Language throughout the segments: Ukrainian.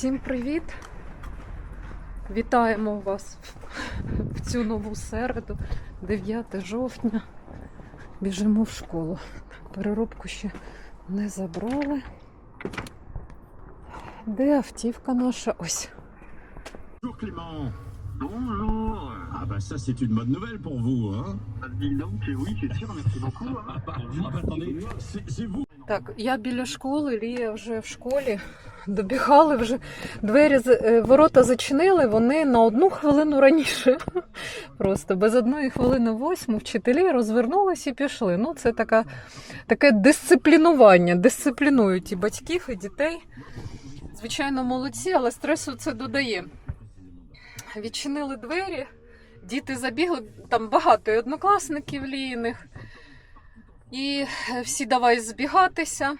Всім привіт! Вітаємо вас в цю нову середу, 9 жовтня. Біжимо в школу. Переробку ще не забрали. Де автівка наша? Ось. Bonjour Clément. Bonjour. Ah bah ça c'est une bonne nouvelle pour vous, hein Ah, Dis donc, oui, c'est sûr, merci beaucoup. hein. Ah bah, ah bah, attendez, c'est c'est vous Так, я біля школи, Лія вже в школі. Добігали вже двері, е, ворота зачинили, вони на одну хвилину раніше. Просто без одної хвилини восьму вчителі розвернулись і пішли. Ну, це така, таке дисциплінування, дисциплінують і батьків, і дітей. Звичайно, молодці, але стресу це додає. Відчинили двері, діти забігли, там багато і однокласників лійних. І е, всі давай збігатися.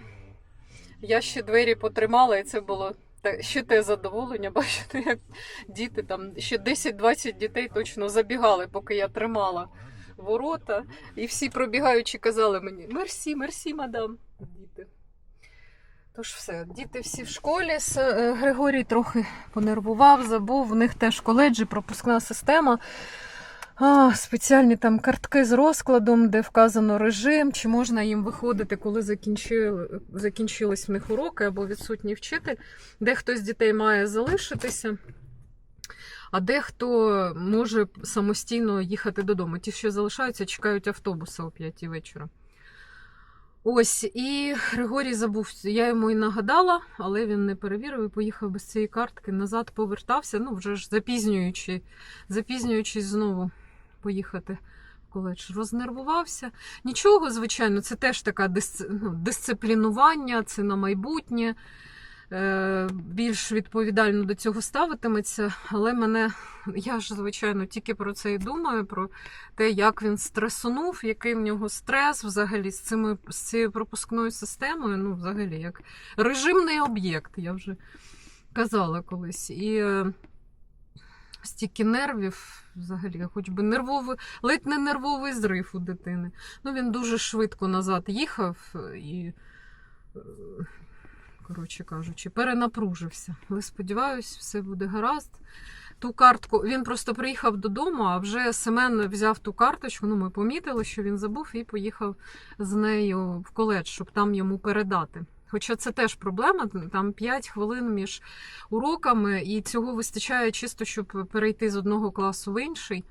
Я ще двері потримала, і це було ще те задоволення. Бачите, як діти там ще 10-20 дітей точно забігали, поки я тримала ворота. І всі пробігаючи казали мені: Мерсі, мерсі, мадам. Діти. Тож все, діти всі в школі. Е, Григорій трохи понервував, забув. В них теж коледжі, пропускна система. А, спеціальні там картки з розкладом, де вказано режим, чи можна їм виходити, коли закінчили, закінчились в них уроки або відсутній вчитель. Дехто з дітей має залишитися, а дехто може самостійно їхати додому. Ті, що залишаються, чекають автобуса о 5 вечора. Ось, і Григорій забув, я йому і нагадала, але він не перевірив і поїхав без цієї картки. Назад повертався, ну вже ж запізнюючи, запізнюючись знову поїхати в коледж. Рознервувався. Нічого, звичайно, це теж така ну, дисциплінування, це на майбутнє. Е, більш відповідально до цього ставитиметься, але мене, я ж, звичайно, тільки про це і думаю, про те, як він стресунув, який в нього стрес взагалі з, цими, з цією пропускною системою. Ну, взагалі, як режимний об'єкт, я вже казала колись. І е, стільки нервів, взагалі, хоч би нервовий, ледь не нервовий зрив у дитини. Ну, він дуже швидко назад їхав і, е, коротше кажучи, перенапружився. Але сподіваюсь, все буде гаразд. Ту картку він просто приїхав додому, а вже Семен взяв ту карточку. Ну, ми помітили, що він забув, і поїхав з нею в коледж, щоб там йому передати. Хоча це теж проблема, там 5 хвилин між уроками, і цього вистачає чисто, щоб перейти з одного класу в інший,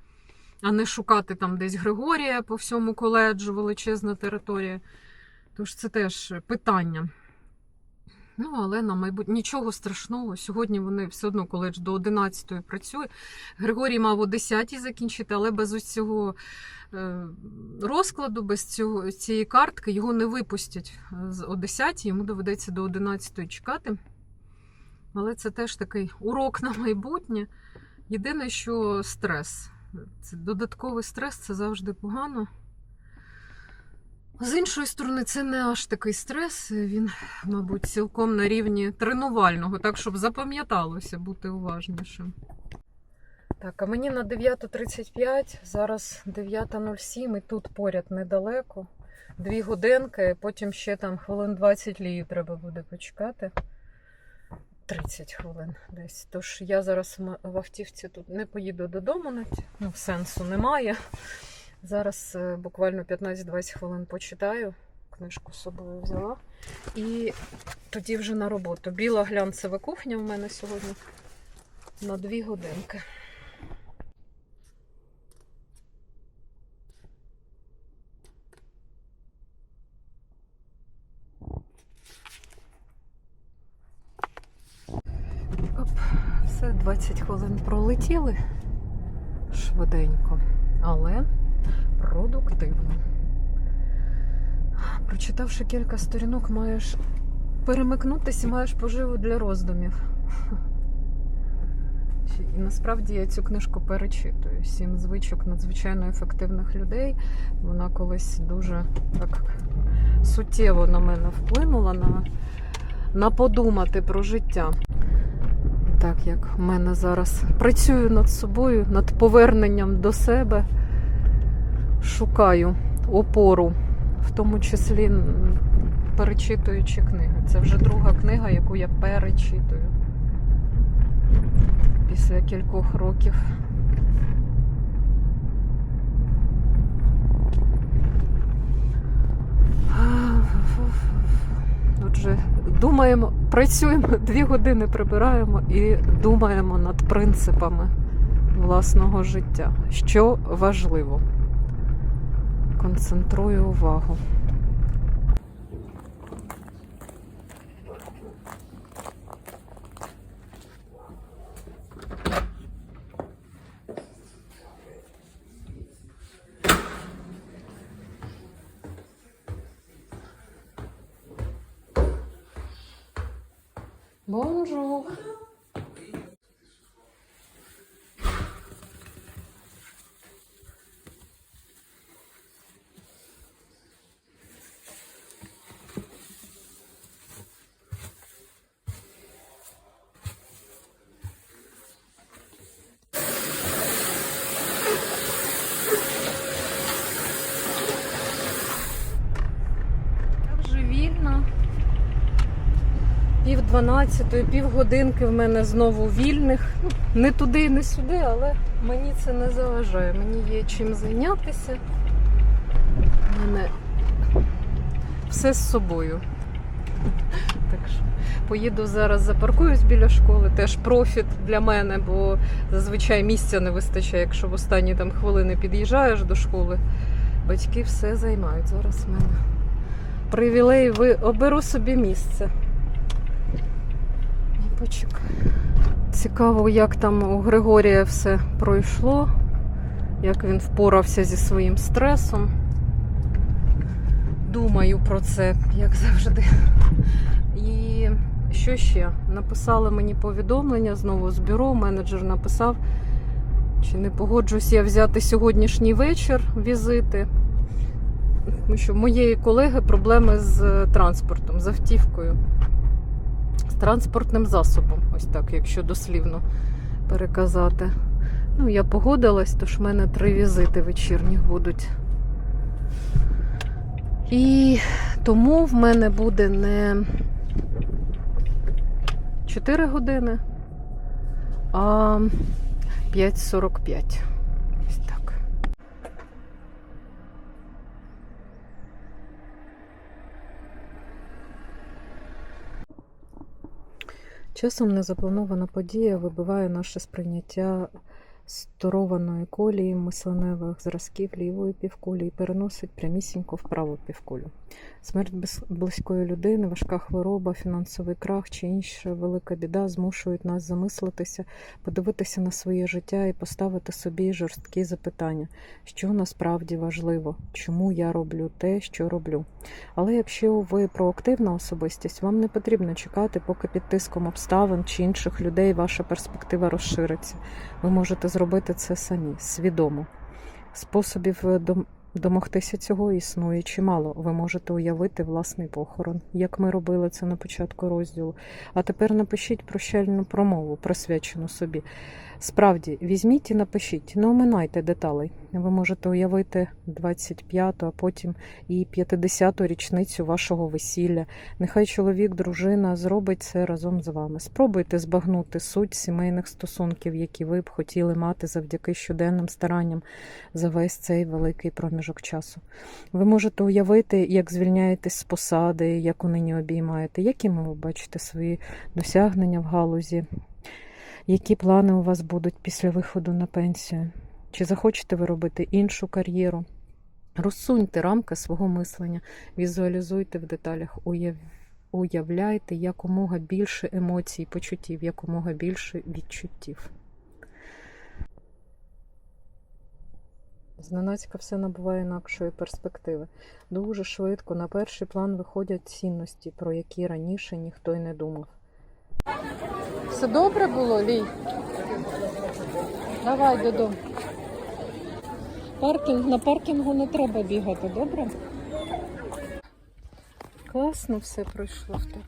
а не шукати там десь Григорія по всьому коледжу, величезна територія. Тож це теж питання. Ну, але на майбутнє нічого страшного. Сьогодні вони все одно коледж до 11 працює. Григорій мав о 10 закінчити, але без ось цього е, розкладу, без цього, цієї картки його не випустять е, о 10, йому доведеться до 11 чекати. Але це теж такий урок на майбутнє. Єдине, що стрес. Це додатковий стрес це завжди погано. З іншої сторони, це не аж такий стрес. Він, мабуть, цілком на рівні тренувального, так щоб запам'яталося бути уважнішим. Так, а мені на 9.35, зараз 9.07 і тут поряд недалеко. Дві годинки, потім ще там хвилин 20 лії треба буде почекати. 30 хвилин десь. Тож я зараз в автівці тут не поїду додому, навіть. ну, сенсу немає. Зараз е, буквально 15-20 хвилин почитаю. Книжку з собою взяла. І тоді вже на роботу. Біла глянцева кухня в мене сьогодні на 2 годинки. Оп, все, 20 хвилин пролетіли швиденько, але продуктивно. Прочитавши кілька сторінок, маєш перемикнутися і маєш поживу для роздумів. І насправді я цю книжку перечитую. Сім звичок надзвичайно ефективних людей. Вона колись дуже так суттєво на мене вплинула на, на подумати про життя. Так як в мене зараз працюю над собою, над поверненням до себе, шукаю опору, в тому числі перечитуючи книги. Це вже друга книга, яку я перечитую. Після кількох років. Отже, думаємо, працюємо дві години, прибираємо і думаємо над принципами власного життя. Що важливо? Концентрую увагу. 12-ї півгодинки в мене знову вільних. Ну, Не туди, не сюди, але мені це не заважає. Мені є чим зайнятися. У мене все з собою. Так що поїду зараз, запаркуюсь біля школи. Теж профіт для мене, бо зазвичай місця не вистачає, якщо в останні там хвилини під'їжджаєш до школи. Батьки все займають зараз в мене. Привілей, ви оберу собі місце. Почекай. Цікаво, як там у Григорія все пройшло, як він впорався зі своїм стресом. Думаю про це, як завжди. І що ще? Написали мені повідомлення знову з бюро. Менеджер написав, чи не погоджусь я взяти сьогоднішній вечір візити. Тому що в моєї колеги проблеми з транспортом, з автівкою транспортним засобом, ось так, якщо дослівно переказати. Ну, я погодилась, тож в мене три візити вечірніх будуть. І тому в мене буде не 4 години, а 5.45. Ось так. Часом незапланована подія вибиває наше сприйняття сторованої колії мисленевих зразків лівої півкулі і переносить прямісінько в праву півкулю. Смерть близької людини, важка хвороба, фінансовий крах чи інша велика біда змушують нас замислитися, подивитися на своє життя і поставити собі жорсткі запитання, що насправді важливо, чому я роблю те, що роблю. Але якщо ви проактивна особистість, вам не потрібно чекати, поки під тиском обставин чи інших людей ваша перспектива розшириться. Ви можете зробити це самі, свідомо. Способів е, домогтися цього існує чимало. Ви можете уявити власний похорон, як ми робили це на початку розділу. А тепер напишіть прощальну промову, присвячену собі. Справді, візьміть і напишіть, не оминайте деталей. Ви можете уявити 25-ту, а потім і 50-ту річницю вашого весілля. Нехай чоловік, дружина зробить це разом з вами. Спробуйте збагнути суть сімейних стосунків, які ви б хотіли мати завдяки щоденним старанням за весь цей великий проміжок часу. Ви можете уявити, як звільняєтесь з посади, як унині обіймаєте, якими ви бачите свої досягнення в галузі, які плани у вас будуть після виходу на пенсію. Чи захочете ви робити іншу кар'єру? Розсуньте рамки свого мислення, візуалізуйте в деталях, уявляйте якомога більше емоцій, почуттів, якомога більше відчуттів. Зненацька все набуває інакшої перспективи. Дуже швидко на перший план виходять цінності, про які раніше ніхто й не думав. Все добре було, Лій? Давай додому. Паркінг, на паркінгу не треба бігати, добре? Класно все пройшло в тебе.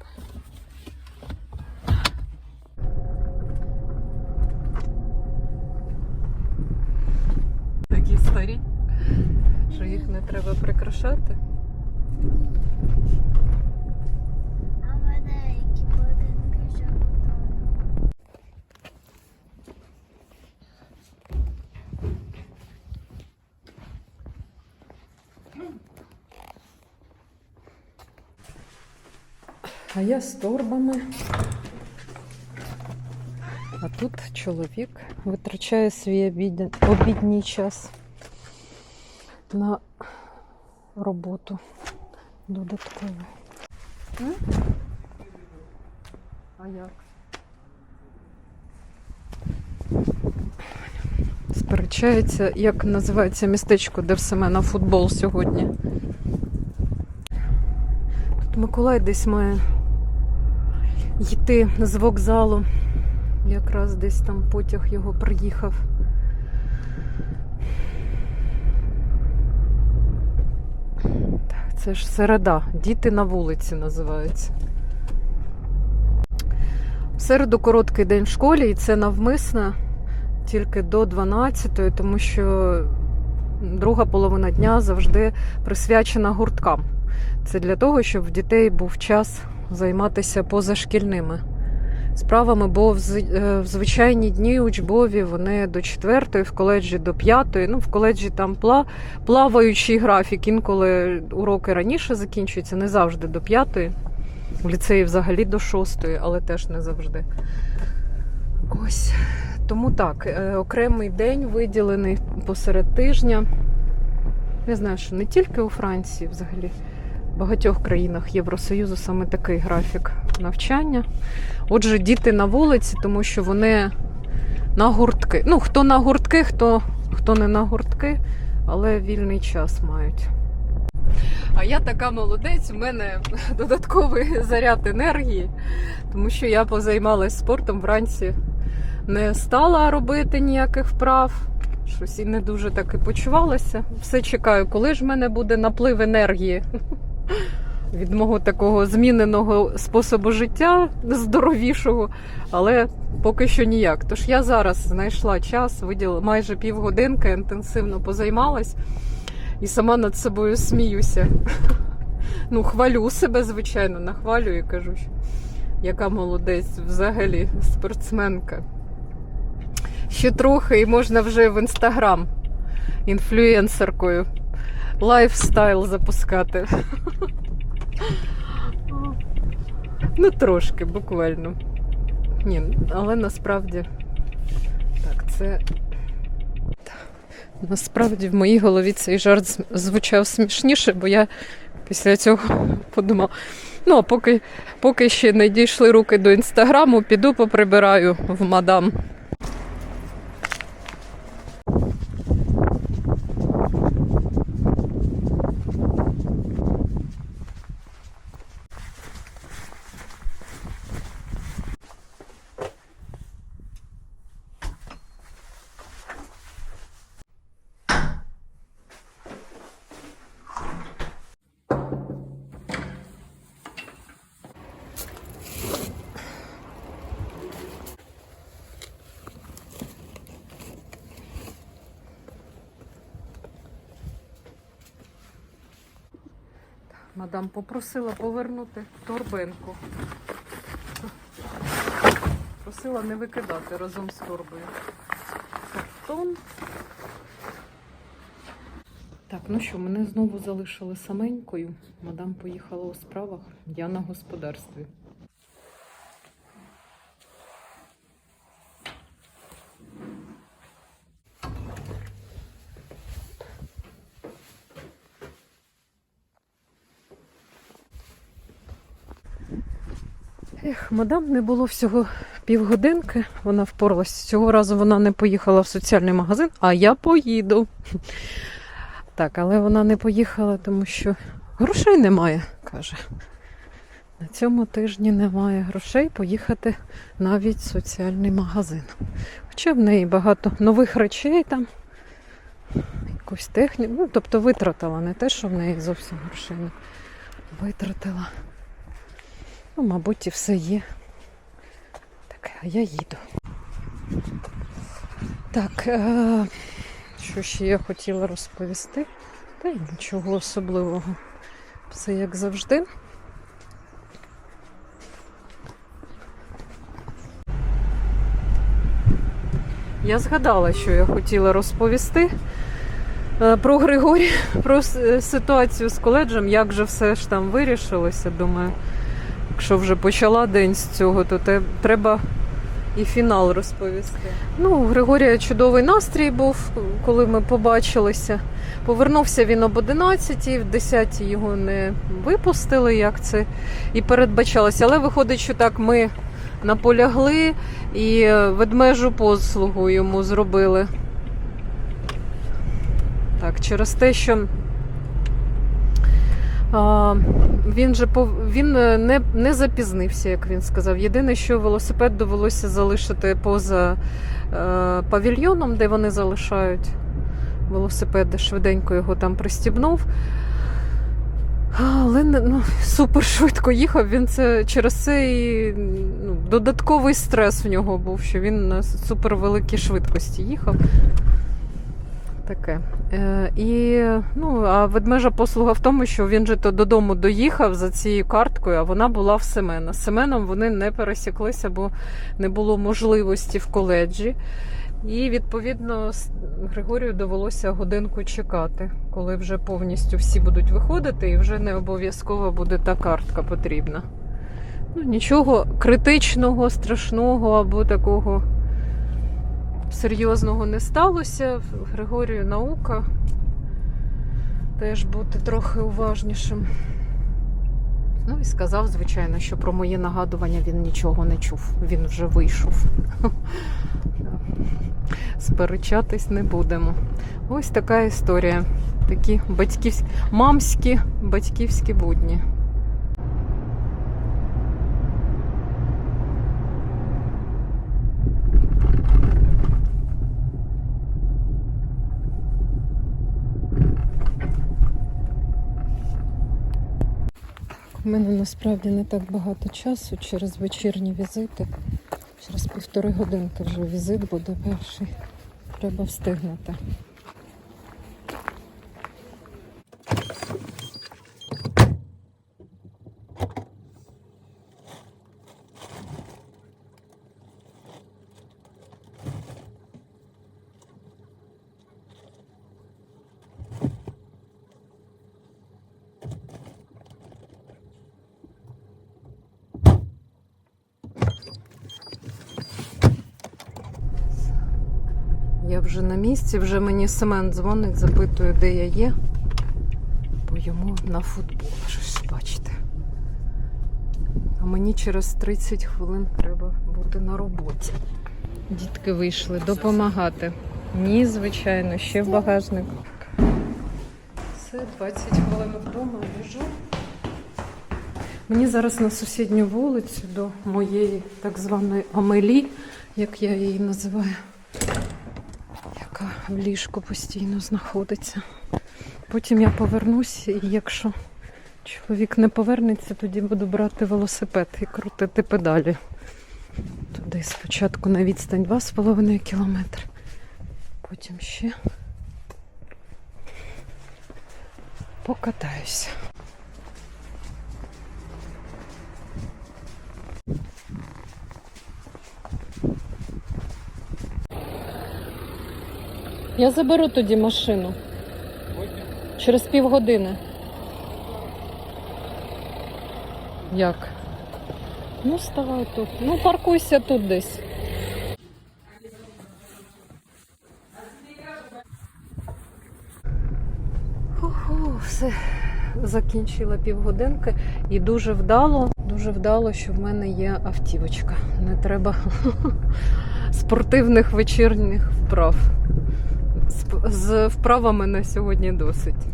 Такі старі, що їх не треба прикрашати. А мене які будинки ще будуть. А я з торбами. А тут чоловік витрачає свій обідня- обідній час на роботу додаткову. А як? Сперечається, як називається містечко, де в Семена футбол сьогодні. Тут Миколай десь має йти з вокзалу. Якраз десь там потяг його приїхав. Це ж середа. Діти на вулиці називаються. В середу короткий день в школі, і це навмисно тільки до 12, тому що друга половина дня завжди присвячена гурткам. Це для того, щоб в дітей був час займатися позашкільними справами, бо е, в звичайні дні учбові вони до 4, в коледжі до 5. Ну, в коледжі там плаваючий графік, інколи уроки раніше закінчуються, не завжди до 5. В ліцеї взагалі до 6, але теж не завжди. Ось. Тому так, е, окремий день виділений посеред тижня. Я знаю, що не тільки у Франції, взагалі, в багатьох країнах Євросоюзу саме такий графік навчання. Отже, діти на вулиці, тому що вони на гуртки. Ну, хто на гуртки, хто, хто не на гуртки, але вільний час мають. А я така молодець, у мене додатковий заряд енергії, тому що я позаймалась спортом вранці не стала робити ніяких вправ. Щось і не дуже так і почувалася. Все чекаю, коли ж в мене буде наплив енергії від мого такого зміненого способу життя, здоровішого, але поки що ніяк. Тож я зараз знайшла час, виділила майже півгодинки, інтенсивно позаймалась і сама над собою сміюся. Ну, хвалю себе, звичайно, нахвалю і кажу, що яка молодець взагалі спортсменка. Ще трохи і можна вже в інстаграм інфлюенсеркою лайфстайл запускати. Ну, трошки, буквально. Ні, але насправді так, це. Насправді в моїй голові цей жарт звучав смішніше, бо я після цього подумала. Ну, а поки, поки ще не дійшли руки до інстаграму, піду поприбираю в мадам. Мадам попросила повернути торбинку. Просила не викидати разом з торбою. Картон. Так, ну що, мене знову залишили саменькою. Мадам поїхала у справах, я на господарстві. Ех, мадам не було всього півгодинки, вона впоралась. Цього разу вона не поїхала в соціальний магазин, а я поїду. Так, але вона не поїхала, тому що грошей немає, каже. На цьому тижні немає грошей поїхати навіть в соціальний магазин. Хоча в неї багато нових речей там, якусь техніку. Ну, тобто витратила не те, що в неї зовсім грошей не витратила. Ну, мабуть, і все є. Так, а я їду. Так, е- що ще я хотіла розповісти? Та й нічого особливого. Все як завжди. Я згадала, що я хотіла розповісти е, про Григорія, про ситуацію з коледжем, як же все ж там вирішилося. Думаю, якщо вже почала день з цього, то те, треба і фінал розповісти. Ну, у Григорія чудовий настрій був, коли ми побачилися. Повернувся він об 11, в 10 його не випустили, як це і передбачалося. Але виходить, що так ми наполягли і ведмежу послугу йому зробили. Так, через те, що він же він е, не, не запізнився, як він сказав. Єдине, що велосипед довелося залишити поза е, павільйоном, де вони залишають велосипеди. Швиденько його там пристібнув. Але ну, супер швидко їхав. Він це через це і ну, додатковий стрес в нього був, що він на супер великій швидкості їхав. Таке. Е, і ну, а ведмежа послуга в тому, що він же то додому доїхав за цією карткою, а вона була в Семена. З Семеном вони не пересіклися, бо не було можливості в коледжі. І відповідно Григорію довелося годинку чекати, коли вже повністю всі будуть виходити, і вже не обов'язково буде та картка потрібна. Ну, нічого критичного, страшного або такого серйозного не сталося. Григорію наука. Теж бути трохи уважнішим. Ну і сказав, звичайно, що про моє нагадування він нічого не чув. Він вже вийшов. Сперечатись не будемо. Ось така історія. Такі батьківські, мамські батьківські будні. У мене насправді не так багато часу через вечірні візити. Через півтори годинки вже візит буде перший. Треба встигнути. Я вже на місці, вже мені Семен дзвонить, запитує, де я є. Бо йому на футбол, що ж бачите. А мені через 30 хвилин треба бути на роботі. Дітки вийшли допомагати. Ні, звичайно, ще в багажник. Це 20 хвилин вдома лежу. Мені зараз на сусідню вулицю до моєї так званої Амелі, як я її називаю в ліжку постійно знаходиться. Потім я повернуся, і якщо чоловік не повернеться, тоді буду брати велосипед і крутити педалі. Туди спочатку на відстань 2,5 кілометри, потім ще покатаюся. Я заберу тоді машину. Через півгодини. Як? Ну, ставай тут. Ну, паркуйся тут десь. Ху-ху, все. Закінчила півгодинки і дуже вдало, дуже вдало, що в мене є автівочка. Не треба спортивних вечірніх вправ. З- вправами на сьогодні досить.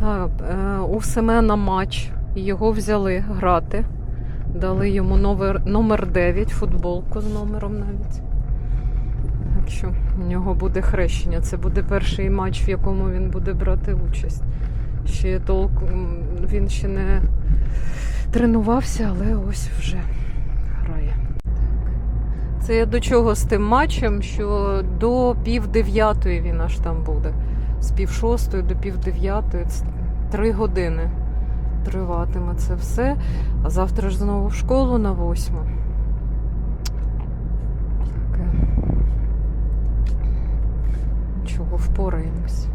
Так, е, у Семена матч. Його взяли грати. Дали йому номер, номер 9, футболку з номером навіть. Так що у нього буде хрещення. Це буде перший матч, в якому він буде брати участь. Ще толком він ще не тренувався, але ось вже. Це я до чого з тим матчем, що до пів дев'ятої він аж там буде. З пів шостої до пів дев'ятої. Три години триватиме це все. А завтра ж знову в школу на восьму. Таке. Нічого, впораємось.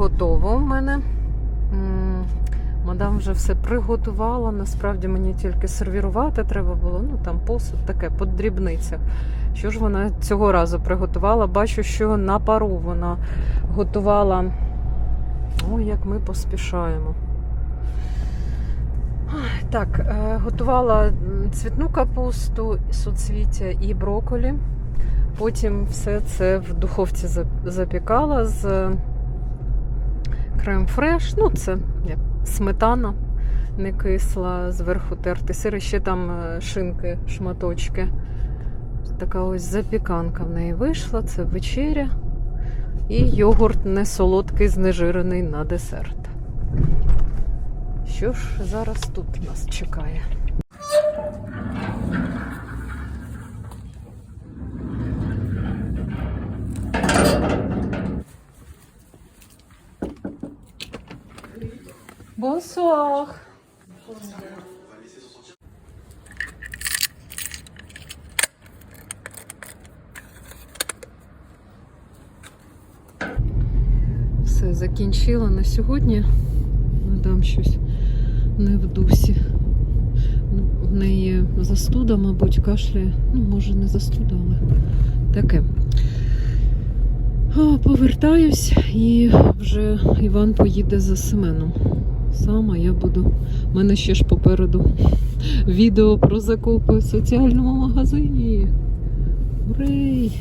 Готово в мене. Мадам вже все приготувала. Насправді мені тільки сервірувати треба було. Ну там посуд таке по дрібницях. Що ж вона цього разу приготувала? Бачу, що на пару вона готувала. Ой, як ми поспішаємо. Так, е, готувала цвітну капусту, суцвіття і броколі. Потім все це в духовці запікала з крем-фреш. Ну, це сметана не кисла, зверху тертий сир, ще там е, шинки, шматочки. Така ось запіканка в неї вийшла, це вечеря. І йогурт не солодкий, знежирений на десерт. Що ж зараз тут нас чекає? Bonsoir. Все, закінчила на сьогодні. Надам щось не в дусі. Ну, В неї застуда, мабуть, кашляє. Ну, може, не застуда, але таке. Повертаюсь і вже Іван поїде за Семеном. Сама я буду. У мене ще ж попереду відео про закупи в соціальному магазині. Урей!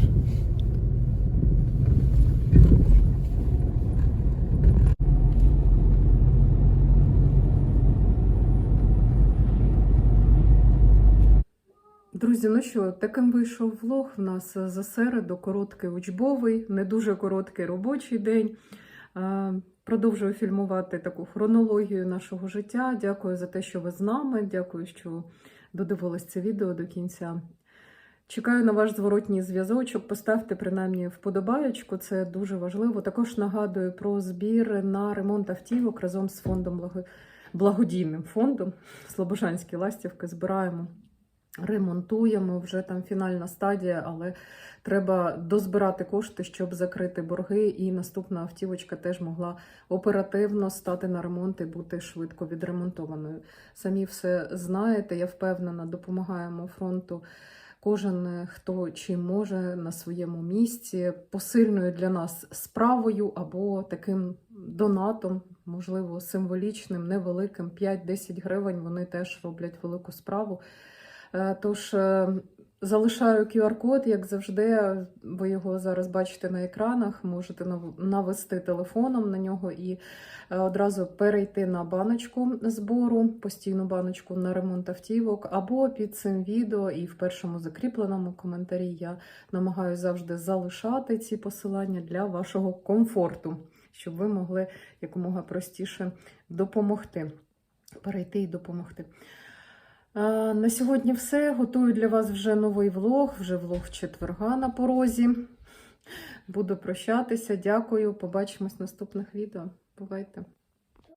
Друзі, ну що, таким вийшов влог в нас за середу, короткий учбовий, не дуже короткий робочий день. Продовжую фільмувати таку хронологію нашого життя. Дякую за те, що ви з нами. Дякую, що додивились це відео до кінця. Чекаю на ваш зворотній зв'язочок. Поставте принаймні вподобаєчку, це дуже важливо. Також нагадую про збір на ремонт автівок разом з фондом благодійним фондом Слобожанські ластівки. Збираємо, ремонтуємо. Вже там фінальна стадія, але треба дозбирати кошти, щоб закрити борги. І наступна автівочка теж могла оперативно стати на ремонт і бути швидко відремонтованою. Самі все знаєте, я впевнена, допомагаємо фронту. Кожен, хто чим може на своєму місці, посильною для нас справою або таким донатом, можливо, символічним, невеликим, 5-10 гривень, вони теж роблять велику справу. Е, Тож е, залишаю QR-код, як завжди, ви його зараз бачите на екранах, можете навести телефоном на нього і е, одразу перейти на баночку збору, постійну баночку на ремонт автівок, або під цим відео і в першому закріпленому коментарі я намагаюся завжди залишати ці посилання для вашого комфорту, щоб ви могли якомога простіше допомогти, перейти і допомогти. На сьогодні все. Готую для вас вже новий влог, вже влог четверга на порозі. Буду прощатися. Дякую. Побачимось в наступних відео. Бувайте!